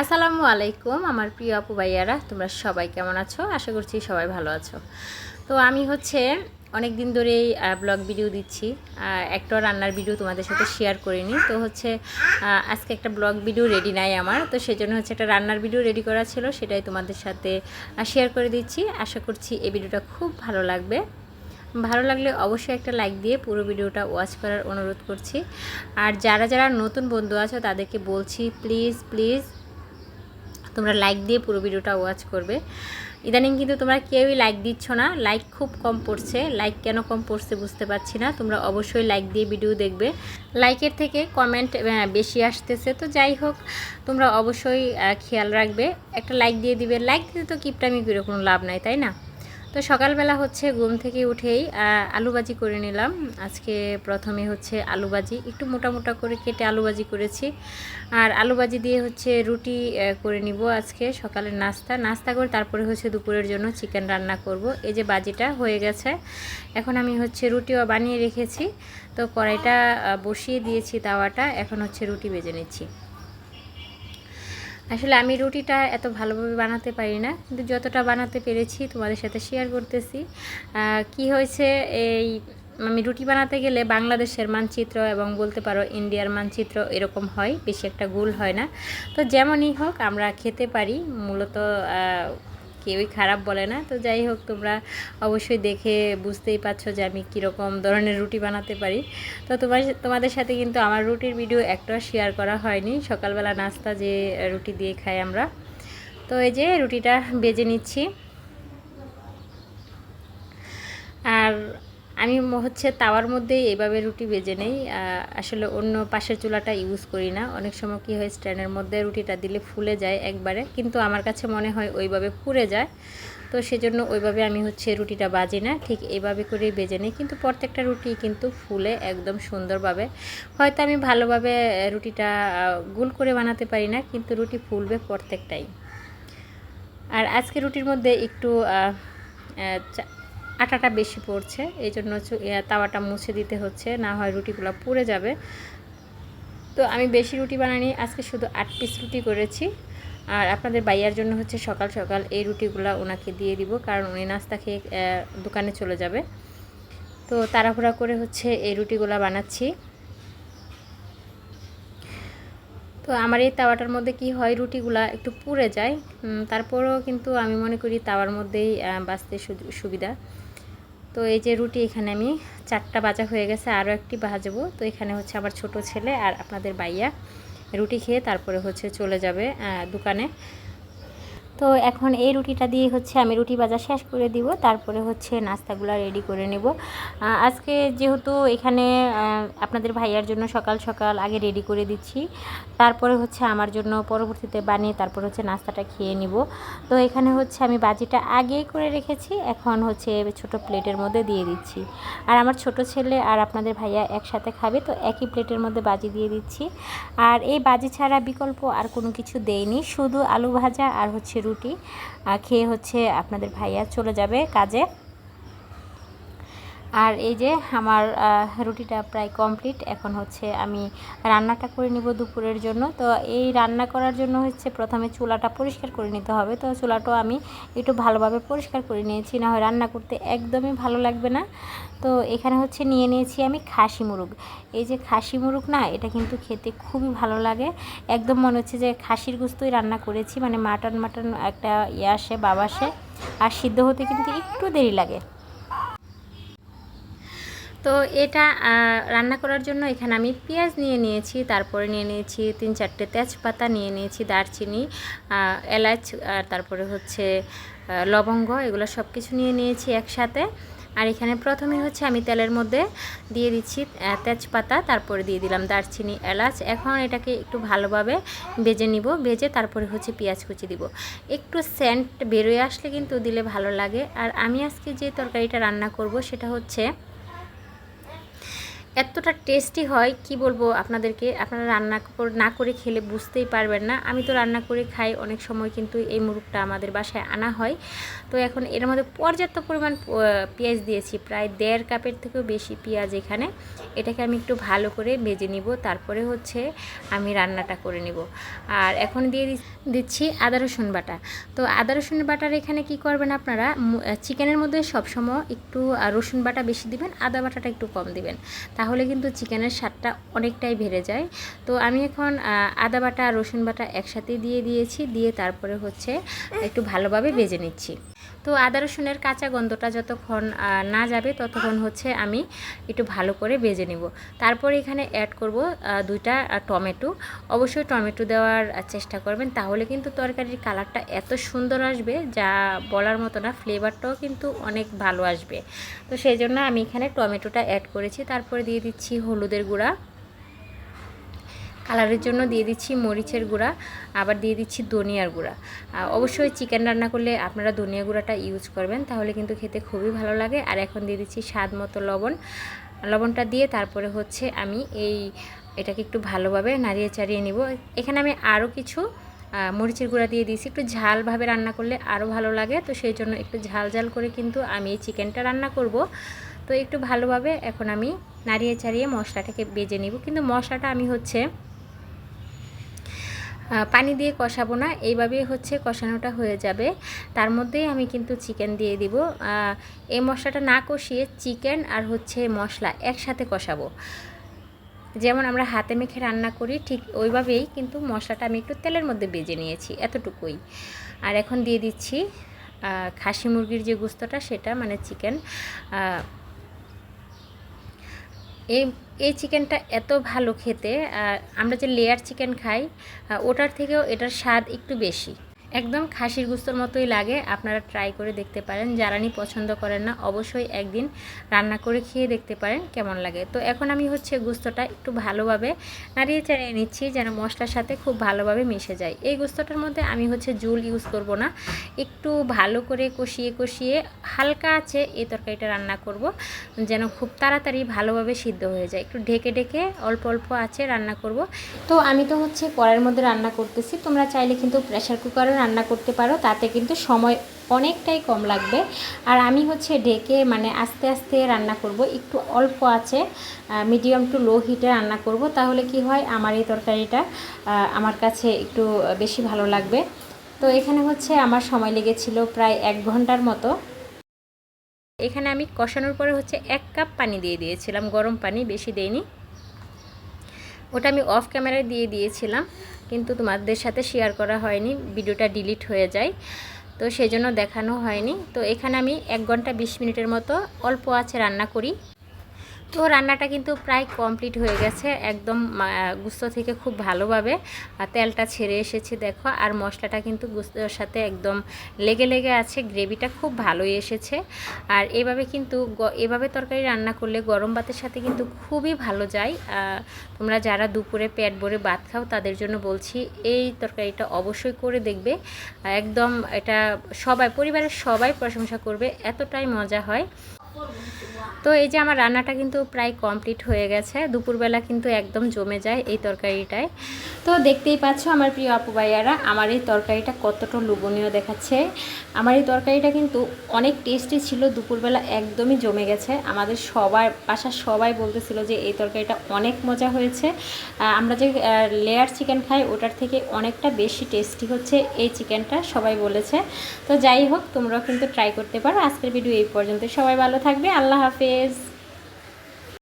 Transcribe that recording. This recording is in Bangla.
আসসালামু আলাইকুম, আমার প্রিয় আপু ভাইয়ারা, তোমরা সবাই কেমন আছো? আশা করছি সবাই ভালো আছো। তো আমি হচ্ছে অনেক দিন ধরেই ব্লগ ভিডিও দিচ্ছি একটা রান্নার ভিডিও তোমাদের সাথে শেয়ার করিনি। তো হচ্ছে আজকে একটা ব্লগ ভিডিও রেডি নাই আমার, তো সেজন্য হচ্ছে একটা রান্নার ভিডিও রেডি করা ছিল, সেটাই তোমাদের সাথে শেয়ার করে দিচ্ছি। আশা করছি এই ভিডিওটা খুব ভালো লাগবে। ভালো লাগলে অবশ্যই একটা লাইক দিয়ে পুরো ভিডিওটা ওয়াচ করার অনুরোধ করছি। আর যারা যারা নতুন বন্ধু আছো, তাদেরকে বলছি প্লিজ প্লিজ তোমরা লাইক দিয়ে পুরো ভিডিওটা ওয়াচ করবে। ইদানিং কিন্তু তোমরা কেউই লাইক দিচ্ছ না। লাইক খুব কম পড়ছে। লাইক কেন কম পড়ছে বুঝতে পারছি না। তোমরা অবশ্যই লাইক দিয়ে ভিডিও দেখবে। লাইকের থেকে কমেন্ট বেশি আসতেছে। তো যাই হোক, তোমরা অবশ্যই খেয়াল রাখবে। একটা লাইক দিয়ে দিবে। লাইক দিতে তো কিপটা আমি কোনো লাভ নাই, তাই না? তো সকালবেলা হচ্ছে ঘুম থেকে উঠেই আলুবাজি করে নিলাম। আজকে প্রথমে হচ্ছে আলুবাজি, একটু মোটা মোটা করে কেটে আলুবাজি করেছি। আর আলুবাজি দিয়ে হচ্ছে রুটি করে নিব আজকে সকালের নাস্তা। নাস্তা করে তারপরে হচ্ছে দুপুরের জন্য চিকেন রান্না করব। এই যে বাজিটা হয়ে গেছে। এখন আমি হচ্ছে রুটিও বানিয়ে রেখেছি। তো কড়াইটা বসিয়ে দিয়েছি তাওয়াটা। এখন হচ্ছে রুটি বেজে নিচ্ছি। আসলে আমি রুটিটা এত ভালোভাবে বানাতে পারি না, কিন্তু যতটা বানাতে পেরেছি তোমাদের সাথে শেয়ার করতেছি। কি হয়েছে, এই আমি রুটি বানাতে গেলে বাংলাদেশের মানচিত্র এবং বলতে পারো ইন্ডিয়ার মানচিত্র এরকম হয়, বেশি একটা গোল হয় না। তো যেমনই হোক, আমরা খেতে পারি, মূলত কেউই খারাপ বলে না। তো যাই হোক, তোমরা অবশ্যই দেখে বুঝতেই পারছ যে আমি কীরকম ধরনের রুটি বানাতে পারি। তো তোমার তোমাদের সাথে কিন্তু আমার রুটির ভিডিও একটা শেয়ার করা হয়নি। সকালবেলা নাস্তা যে রুটি দিয়ে খাই আমরা। তো এই যে রুটিটা বেজে নিচ্ছি। আর আমি হচ্ছে তাওয়ার মধ্যে এভাবে রুটি বেজে নেই। আসলে অন্য পাশের চুলাটা ইউজ করি না। অনেক সময় কী হয় স্ট্যান্ডের মধ্যে রুটিটা দিলে ফুলে যায় একবারে, কিন্তু আমার কাছে মনে হয় ওইভাবে পুড়ে যায়। তো সেজন্য ওইভাবে আমি হচ্ছে রুটিটা বাজি না, ঠিক এইভাবে করেই বেজে নিই। কিন্তু প্রত্যেকটা রুটি কিন্তু ফুলে একদম সুন্দরভাবে। হয়তো আমি ভালোভাবে রুটিটা গোল করে বানাতে পারি না, কিন্তু রুটি ফুলবে প্রত্যেকটাই। আর আজকে রুটির মধ্যে একটু আটাটা বেশি পড়ছে এই জন্য তাওয়াটা মুছে দিতে হচ্ছে, না হয় রুটিগুলো পুড়ে যাবে। তো আমি বেশি রুটি বানাইনি, আজকে শুধু আট পিস রুটি করেছি। আর আপনাদের বাইয়ার জন্য হচ্ছে সকাল সকাল এই রুটিগুলো ওনাকে দিয়ে দিব, কারণ উনি নাস্তা খেয়ে দোকানে চলে যাবে। তো তাড়াহুড়া করে হচ্ছে এই রুটিগুলো বানাচ্ছি। তো আমার এই তাওয়াটার মধ্যে কি হয়, রুটিগুলা একটু পুড়ে যায় তারপরেও কিন্তু আমি মনে করি তাওয়ার মধ্যেই বাঁচতে সুবিধা। তো এই যে রুটি এখানে আমি চারটা বাজা হয়ে গেছে, আরও একটি ভাজবো। তো এখানে হচ্ছে আমার ছোট ছেলে আর আপনাদের বাইয়া রুটি খেয়ে তারপরে হচ্ছে চলে যাবে দোকানে। তো এখন এই রুটিটা দিয়ে হচ্ছে আমি রুটি ভাজা শেষ করে দিব, তারপরে হচ্ছে নাস্তাগুলো রেডি করে নেব। আজকে যেহেতু এখানে আপনাদের ভাইয়ার জন্য সকাল সকাল আগে রেডি করে দিচ্ছি, তারপরে হচ্ছে আমার জন্য পরবর্তীতে বানিয়ে তারপর হচ্ছে নাস্তাটা খেয়ে নিব। তো এখানে হচ্ছে আমি বাজিটা আগেই করে রেখেছি, এখন হচ্ছে ছোট প্লেটের মধ্যে দিয়ে দিচ্ছি। আর আমার ছোট ছেলে আর আপনাদের ভাইয়া একসাথে খাবে, তো একই প্লেটের মধ্যে বাজি দিয়ে দিচ্ছি। আর এই বাজি ছাড়া বিকল্প আর কোনো কিছু দেয়নি শুধু আলু ভাজা আর হচ্ছে রুটি আহ, খেয়ে হচ্ছে আপনাদের ভাইয়া চলে যাবে কাজে। আর এই যে আমার রুটিটা প্রায় কমপ্লিট এখন হচ্ছে আমি রান্নাটা করে নিব দুপুরের জন্য। তো এই রান্না করার জন্য হচ্ছে প্রথমে চুলাটা পরিষ্কার করে নিতে হবে। তো চুলাটাও আমি একটু ভালোভাবে পরিষ্কার করে নিয়েছি, না হয় রান্না করতে একদমই ভালো লাগবে না। তো এখানে হচ্ছে নিয়ে নিয়েছি আমি খাসি মুরগ। এই যে খাসি মুরগ না, এটা কিন্তু খেতে খুবই ভালো লাগে। একদম মনে হচ্ছে যে খাসির গুস্তই রান্না করেছি। মানে মাটন মাটন একটা ইয়ে আসে, বাবা আসে। আর সিদ্ধ হতে কিন্তু একটু দেরি লাগে। তো এটা রান্না করার জন্য এখানে আমি পেঁয়াজ নিয়ে নিয়েছি, তারপরে নিয়ে নিয়েছি তিন চারটে তেজপাতা, নিয়ে নিয়েছি দারচিনি এলাচ আর তারপরে হচ্ছে লবঙ্গ, এগুলো সব কিছু নিয়ে নিয়েছি একসাথে। আর এখানে প্রথমে হচ্ছে আমি তেলের মধ্যে দিয়ে দিচ্ছি তেজপাতা, তারপরে দিয়ে দিলাম দারচিনি, এলাচ। এখন এটাকে একটু ভালোভাবে বেজে নিব, ভেজে তারপরে হচ্ছে পেঁয়াজ কুচি দিব। একটু সেন্ট বেরোয় আসলে কিন্তু দিলে ভালো লাগে। আর আমি আজকে যে তরকারিটা রান্না করব সেটা হচ্ছে এতটা টেস্টি হয়, কি বলব আপনাদেরকে? আপনারা রান্না না করে খেলে বুঝতেই পারবেন না। আমি তো রান্না করে খাই, অনেক সময় কিন্তু এই মুরগটা আমাদের বাসায় আনা হয়। তো এখন এর মধ্যে পর্যাপ্ত পরিমাণ পেঁয়াজ দিয়েছি, প্রায় দেড় কাপের থেকেও বেশি পেঁয়াজ এখানে। এটাকে আমি একটু ভালো করে ভেজে নিব, তারপরে হচ্ছে আমি রান্নাটা করে নিব। আর এখন দিয়ে দিচ্ছি আদা, রসুন বাটা। তো আদা, রসুন বাটার এখানে কি করবেন আপনারা? চিকেনের মধ্যে সবসময় একটু রসুন বাটা বেশি দিবেন, আদা বাটাটা একটু কম দিবেন। তাহলে কিন্তু চিকেনের স্বাদটা অনেকটাই বেড়ে যায়। তো আমি এখন আদা বাটা রসুন বাটা একসাথে দিয়ে দিয়েছি, দিয়ে তারপরে হচ্ছে একটু ভালোভাবে ভেজে নিচ্ছি। তো আদা রসুনের কাঁচা গন্ধটা যতক্ষণ না যাবে ততক্ষণ হচ্ছে আমি একটু ভালো করে বেজে নিব। তারপর এখানে অ্যাড করব দুইটা টমেটো। অবশ্যই টমেটো দেওয়ার চেষ্টা করবেন। তাহলে কিন্তু তরকারির কালারটা এত সুন্দর আসবে যা বলার মতো না ফ্লেভারটাও কিন্তু অনেক ভালো আসবে। তো সেই জন্য আমি এখানে টমেটোটা অ্যাড করেছি। তারপরে দিয়ে দিচ্ছি হলুদের গুঁড়া। কালারের জন্য দিয়ে দিচ্ছি মরিচের গুঁড়া, আবার দিয়ে দিচ্ছি ধনিয়ার গুঁড়া। অবশ্যই চিকেন রান্না করলে আপনারা ধনিয়া গুঁড়াটা ইউজ করবেন, তাহলে কিন্তু খেতে খুবই ভালো লাগে। আর এখন দিয়ে দিচ্ছি স্বাদ মতো লবণ। লবণটা দিয়ে তারপরে হচ্ছে আমি এই এটাকে একটু ভালোভাবে নাড়িয়ে চাড়িয়ে নিব। এখানে আমি আরও কিছু মরিচের গুঁড়া দিয়ে দিয়েছি। একটু ঝালভাবে রান্না করলে আরও ভালো লাগে, তো সেই জন্য একটু ঝাল ঝাল করে কিন্তু আমি এই চিকেনটা রান্না করব। তো একটু ভালোভাবে এখন আমি নাড়িয়ে চাড়িয়ে মশলাটাকে বেজে নিব। কিন্তু মশলাটা আমি হচ্ছে পানি দিয়ে কষাবো না, এইভাবেই হচ্ছে কষানোটা হয়ে যাবে। তার মধ্যেই আমি কিন্তু চিকেন দিয়ে দিব। এই মশলাটা না কষিয়ে চিকেন আর হচ্ছে মশলা একসাথে কষাবো। যেমন আমরা হাতে মেখে রান্না করি, ঠিক ওইভাবেই কিন্তু মশলাটা আমি একটু তেলের মধ্যে বেজে নিয়েছি, এতটুকুই। আর এখন দিয়ে দিচ্ছি খাসি মুরগির যে গুস্তটা, সেটা মানে চিকেন। এই এই চিকেনটা এত ভালো খেতে আমরা যে লেয়ার চিকেন খাই ওটার থেকেও এটার স্বাদ একটু বেশি। একদম খাসির গুস্তর মতোই লাগে, আপনারা ট্রাই করে দেখতে পারেন। যারানি পছন্দ করেন না, অবশ্যই একদিন রান্না করে খেয়ে দেখতে পারেন কেমন লাগে। তো এখন আমি হচ্ছে গুস্তটা একটু ভালোভাবে নাড়িয়ে চাড়িয়ে নিচ্ছি যেন মশলার সাথে খুব ভালোভাবে মিশে যায়। এই গুস্তটার মধ্যে আমি হচ্ছে জুল ইউজ করব না। একটু ভালো করে কষিয়ে কষিয়ে হালকা আছে এই তরকারিটা রান্না করব, যেন খুব তাড়াতাড়ি ভালোভাবে সিদ্ধ হয়ে যায়। একটু ঢেকে ঢেকে অল্প অল্প আছে রান্না করব। তো আমি তো হচ্ছে কড়াইয়ের মধ্যে রান্না করতেছি, তোমরা চাইলে কিন্তু প্রেশার কুকারে রান্না করতে পারো, তাতে কিন্তু সময় অনেকটাই কম লাগবে। আর আমি হচ্ছে ঢেকে মানে আস্তে আস্তে রান্না করব, একটু অল্প আছে মিডিয়াম টু লো হিটে রান্না করব, তাহলে কি হয় আমার এই তরকারিটা আমার কাছে একটু বেশি ভালো লাগবে। তো এখানে হচ্ছে আমার সময় লেগেছিল প্রায় এক ঘণ্টার মতো। এখানে আমি কষানোর পরে হচ্ছে এক কাপ পানি দিয়ে দিয়েছিলাম, গরম পানি, বেশি দেইনি। ওটা আমি অফ ক্যামেরায় দিয়ে দিয়েছিলাম। কিন্তু তোমাদের সাথে শেয়ার করা হয়নি, ভিডিওটা ডিলিট হয়ে যায়। তো সেই জন্য দেখানো হয়নি। তো এখানে আমি এক ঘণ্টা বিশ মিনিটের মতো অল্প আছে রান্না করি। তো রান্নাটা কিন্তু প্রায় কমপ্লিট হয়ে গেছে, একদম গুস্ত থেকে খুব ভালোভাবে। তেলটা ছেড়ে এসেছে দেখো, আর মশলাটা কিন্তু গুস্তর সাথে একদম লেগে লেগে আছে, গ্রেভিটা খুব ভালোই এসেছে। আর এভাবে কিন্তু এভাবে তরকারি রান্না করলে গরম ভাতের সাথে কিন্তু খুবই ভালো যায়। তোমরা যারা দুপুরে পেট ভরে ভাত খাও, তাদের জন্য বলছি, এই তরকারিটা অবশ্যই করে দেখবে। একদম এটা সবাই, পরিবারের সবাই প্রশংসা করবে, এতটাই মজা হয়। তো এই যে আমার রান্নাটা কিন্তু প্রায় কমপ্লিট হয়ে গেছে। দুপুরবেলা কিন্তু একদম জমে যায় এই তরকারিটায়। তো দেখতেই পাচ্ছ আমার প্রিয় আপু ভাইয়ারা, আমার এই তরকারিটা কতটা লোভনীয় দেখাচ্ছে। আমার এই তরকারিটা কিন্তু অনেক টেস্টি ছিল, দুপুরবেলা একদমই জমে গেছে। আমাদের সবার, বাসার সবাই বলতেছিল যে এই তরকারিটা অনেক মজা হয়েছে। আমরা যে লেয়ার চিকেন খাই, ওটার থেকে অনেকটা বেশি টেস্টি হচ্ছে এই চিকেনটা সবাই বলেছে। তো যাই হোক, তোমরাও কিন্তু ট্রাই করতে পারো। আজকের ভিডিও এই পর্যন্ত সবাই ভালো থাকবে। আল্লাহ হাফেজ